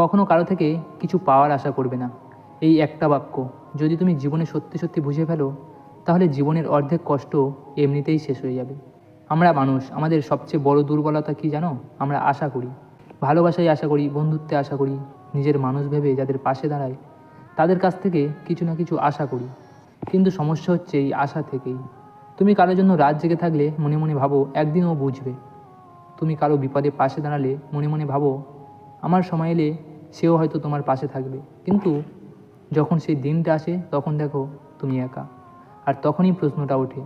কখনো কারও থেকে কিছু পাওয়ার আশা করবে না। এই একটা বাক্য, যদি তুমি জীবনে সত্যি সত্যি বুঝে ফেলো, তাহলে জীবনের অর্ধেক কষ্ট এমনিতেই শেষ হয়ে যাবে। আমরা মানুষ, আমাদের সবচেয়ে বড় দুর্বলতা কি জানো? আমরা আশা করি। ভালোবাসায় আশা করি, বন্ধুত্বে আশা করি, নিজের মানুষ ভেবে যাদের পাশে দাঁড়ায় তাদের কাছ থেকে কিছু না কিছু আশা করি। কিন্তু সমস্যা হচ্ছে এই আশা থেকেই। তুমি কারোর জন্য রাত জেগে থাকলে মনে মনে ভাবো একদিন ও বুঝবে। তুমি কারও বিপদে পাশে দাঁড়ালে মনে মনে ভাবো, আমার সময় এলে সেও হয়তো তোমার পাশে থাকবে। কিন্তু যখন সেই দিনটা আসে, তখন দেখো তুমি একা। আর তখনই প্রশ্নটা ওঠে,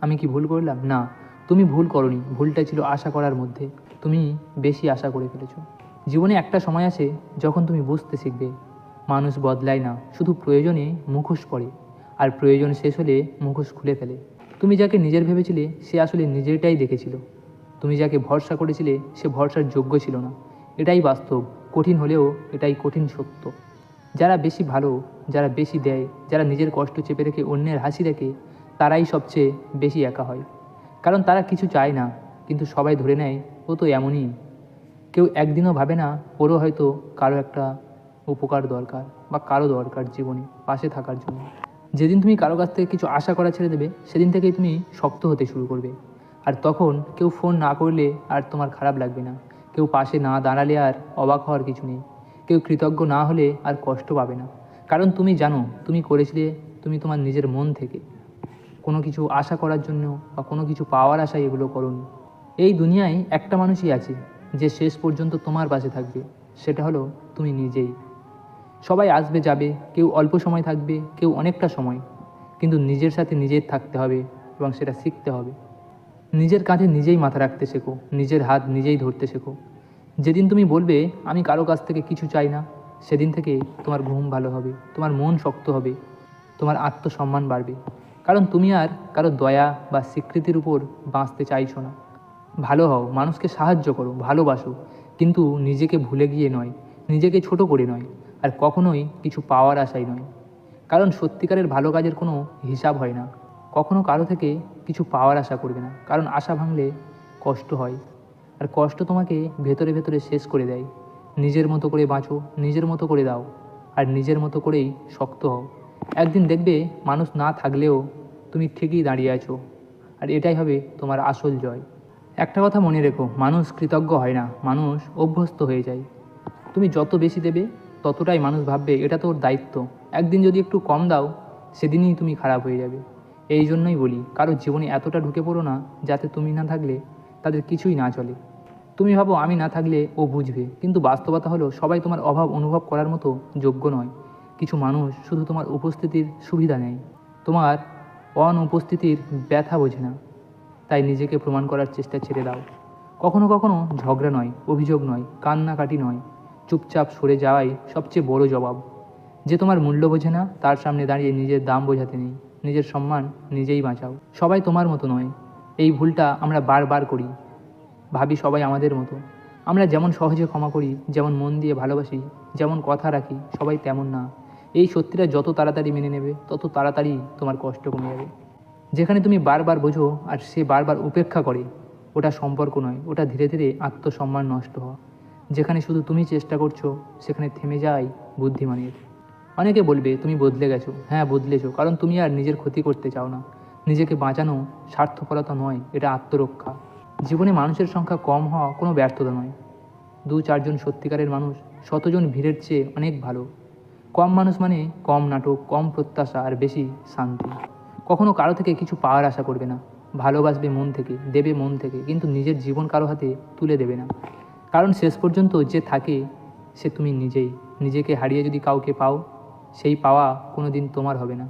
আমি কি ভুল করলাম? না, তুমি ভুল করনি। ভুলটা ছিল আশা করার মধ্যে। তুমি বেশি আশা করে ফেলেছো। জীবনে একটা সময় আসে, যখন তুমি বুঝতে শিখবে, মানুষ বদলায় না, শুধু প্রয়োজনে মুখোশ পড়ে আর প্রয়োজন শেষ হলে মুখোশ খুলে ফেলে। তুমি যাকে নিজের ভেবেছিলে, সে আসলে নিজেরটাই দেখেছিল। তুমি যাকে ভরসা করেছিলে, সে ভরসার যোগ্য ছিল না। এটাই বাস্তব। কঠিন হলেও এটাই কঠিন সত্য। যারা বেশি ভালো, যারা বেশি দেয়, যারা নিজের কষ্ট চেপে রেখে অন্যের হাসি দেখে, তারাই সবচেয়ে বেশি একা হয়। কারণ তারা কিছু চায় না, কিন্তু সবাই ধরে নেয়, ও তো এমনই। কেউ একদিনও ভাবে না, ওরও হয়তো কারও একটা উপকার দরকার বা কারও দরকার জীবনে, পাশে থাকার জন্য। যেদিন তুমি কারও কাছ থেকে কিছু আশা করা ছেড়ে দেবে, সেদিন থেকেই তুমি শক্ত হতে শুরু করবে। আর তখন কেউ ফোন না করলে আর তোমার খারাপ লাগবে না। কেউ পাশে না দাঁড়ালে আর অবাক হওয়ার কিছু নেই। কেউ কৃতজ্ঞ না হলে আর কষ্ট পাবে না। কারণ তুমি জানো, তুমি করেছিলে তুমি তোমার নিজের মন থেকে। কোনো কিছু আশা করার জন্য বা কোনো কিছু পাওয়ার আশায় এগুলো করনি। এই দুনিয়ায় একটা মানুষই আছে, যে শেষ পর্যন্ত তোমার পাশে থাকবে। সেটা হলো তুমি নিজেই। সবাই আসবে যাবে, কেউ অল্প সময় থাকবে, কেউ অনেকটা সময়। কিন্তু নিজের সাথে নিজের থাকতে হবে এবং সেটা শিখতে হবে। নিজের কাঁধে নিজেই মাথা রাখতে শেখো, নিজের হাত নিজেই ধরতে শেখো। যেদিন তুমি বলবে, আমি কারও কাছ থেকে কিছু চাই না, সেদিন থেকে তোমার ঘুম ভালো হবে, তোমার মন শক্ত হবে, তোমার আত্মসম্মান বাড়বে। কারণ তুমি আর কারও দয়া বা স্বীকৃতির উপর বাঁচতে চাইছো না। ভালো হও, মানুষকে সাহায্য করো, ভালোবাসো, কিন্তু নিজেকে ভুলে গিয়ে নয়, নিজেকে ছোট করে নয়, আর কখনোই কিছু পাওয়ার আশাই নয়। কারণ সত্যিকারের ভালো কাজের কোনো হিসাব হয় না। কখনো কারও থেকে কিছু পাওয়ার আশা করবে না, কারণ আশা ভাঙলে কষ্ট হয়। আর কষ্ট তোমাকে ভেতরে ভেতরে শেষ করে দেয়। নিজের মতো করে বাঁচো, নিজের মতো করে দাও, আর নিজের মতো করেই শক্ত হও। একদিন দেখবে মানুষ না থাকলেও তুমি ঠিকই দাঁড়িয়ে আছো, আর এটাই হবে তোমার আসল জয়। একটা কথা মনে রেখো, মানুষ কৃতজ্ঞ হয় না, মানুষ অভ্যস্ত হয়ে যায়। তুমি যত বেশি দেবে, ততটাই মানুষ ভাববে, এটা তোর দায়িত্ব। একদিন যদি একটু কম দাও, সেদিনই তুমি খারাপ হয়ে যাবে। এই জন্যই বলি, কারও জীবনে এতটা ঢুকে পড়ো না যাতে তুমি না থাকলে তাদের কিছুই না চলে। তুমি ভাবো আমি না থাকলে ও বুঝবে, কিন্তু বাস্তবতা হলো সবাই তোমার অভাব অনুভব করার মতো যোগ্য নয়। কিছু মানুষ শুধু তোমার উপস্থিতির সুবিধা নেয়। তোমার অনুপস্থিতির ব্যথা বোঝে না। তাই নিজেকে প্রমাণ করার চেষ্টা ছেড়ে দাও। কখনো কখনো ঝগড়া নয়, অভিযোগ নয়, কান্নাকাটি নয়। চুপচাপ সরে যাওয়াই সবচেয়ে বড় জবাব। যে তোমার মূল্য বোঝে না, তার সামনে দাঁড়িয়ে নিজের দাম বোঝাতে নেই। নিজের সম্মান নিজেই বাঁচাও। সবাই তোমার মতো নয়। এই ভুলটা আমরা বারবার করি। ভাবি সবাই আমাদের মতো। আমরা যেমন সহজে ক্ষমা করি, যেমন মন দিয়ে ভালোবাসি, যেমন কথা রাখি, সবাই তেমন না। এই সত্যিটা যত তাড়াতাড়ি মেনে নেবে, তত তাড়াতাড়ি তোমার কষ্ট কমে যাবে। যেখানে তুমি বারবার বোঝো আর সে বারবার উপেক্ষা করে, ওটা সম্পর্ক নয়, ওটা ধীরে ধীরে আত্মসম্মান নষ্ট হওয়া। যেখানে শুধু তুমি চেষ্টা করছ, সেখানে থেমে যায় বুদ্ধিমানের। অনেকে বলবে, তুমি বদলে গেছো। হ্যাঁ বদলেছো, কারণ তুমি আর নিজের ক্ষতি করতে চাও না। নিজেকে বাঁচানো স্বার্থপরতা নয়, এটা আত্মরক্ষা। জীবনে মানুষের সংখ্যা কম হওয়া কোনো ব্যর্থতা নয়। দু চারজন সত্যিকারের মানুষ, শতজন ভিড়ের চেয়ে অনেক ভালো। কম মানুষ মানে কম নাটক, কম প্রত্যাশা আর বেশি শান্তি। কখনো কারও থেকে কিছু পাওয়ার আশা করবে না। ভালোবাসবে মন থেকে, দেবে মন থেকে, কিন্তু নিজের জীবন কারও হাতে তুলে দেবে না। কারণ শেষ পর্যন্ত যে থাকে, সে তুমি নিজেই। নিজেকে হারিয়ে যদি কাউকে পাও সেই পাওয়া কোনোদিন তোমার হবে না।